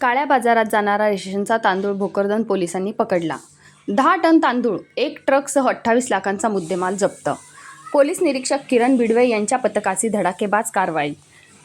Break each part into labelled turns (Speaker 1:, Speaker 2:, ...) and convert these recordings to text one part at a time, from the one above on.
Speaker 1: काळ्या बाजारात जाणारा रेशनचा तांदूळ भोकरदन पोलिसांनी पकडला. दहा टन तांदूळ एक ट्रकसह अठ्ठावीस लाखांचा मुद्देमाल जप्त. पोलीस निरीक्षक किरण बिडवे यांच्या पथकाची धडाकेबाज कारवाई.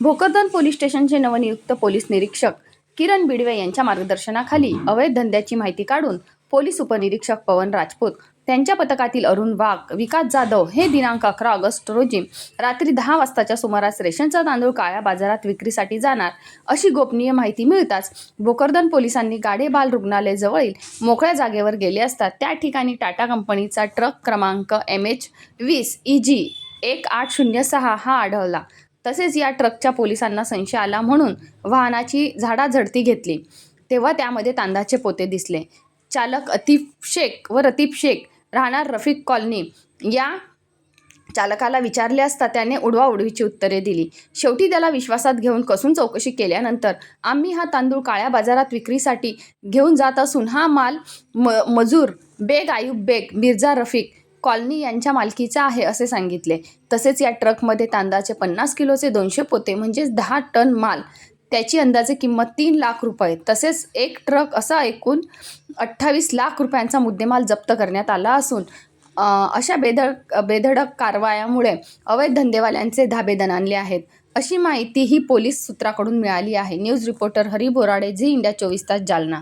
Speaker 1: भोकरदन पोलीस स्टेशनचे नवनियुक्त पोलीस निरीक्षक किरण बिडवे यांच्या मार्गदर्शनाखाली अवैध धंद्याची माहिती काढून पोलीस उपनिरीक्षक पवन राजपूत. त्यांच्या पथकातील अरुण वाघ विकास जाधव हे दिनांक अकरा ऑगस्ट रोजी रात्री दहा वाजताच्या सुमारास रेशनचा तांदूळ काळ्या बाजारात विक्रीसाठी जाणार अशी गोपनीय माहिती मिळताच भोकरदन पोलिसांनी गाडेबाल रुग्णालय जवळील मोकळ्या जागेवर गेले असता त्या ठिकाणी टाटा कंपनीचा ट्रक क्रमांक एम एच वीस ई जी एक आठ शून्य सहा हा आढळला. तसेच या ट्रकच्या पोलिसांना संशय आला म्हणून वाहनाची झाडाझडती घेतली. तेव्हा त्यामध्ये तांदळाचे पोते दिसले. चालक अतिफ शेख व रतीफ शेख राहणार रफिक कॉलनी. या चालकाला विचारले असता त्याने उडवाउडवीची उत्तरे दिली. शेवटी त्याला विश्वासात घेऊन कसून चौकशी केल्यानंतर आम्ही हा तांदूळ काळ्या बाजारात विक्रीसाठी घेऊन जात असून हा माल म मजूर बेग आयुब बेग मिर्झा रफिक कॉलनी यांच्या मालकीचा आहे असे सांगितले. तसेच या ट्रकमध्ये तांदळाचे पन्नास किलोचे दोनशे पोते म्हणजेच दहा टन माल त्याची अंदाजे किंमत तीन लाख रुपये. तसेच एक ट्रक असा एकूण अठ्ठावीस लाख रुपयांचा मुद्देमाल जप्त करण्यात आला असून अशा बेधडक बेधडक कारवायामुळे अवैध धंदेवाल्यांचे धाबे दणाणले आहेत. अशी माहिती ही पोलीस सूत्राकडून मिळाली आहे. News reporter Hari Borade Zee India चोवीस तास जालना.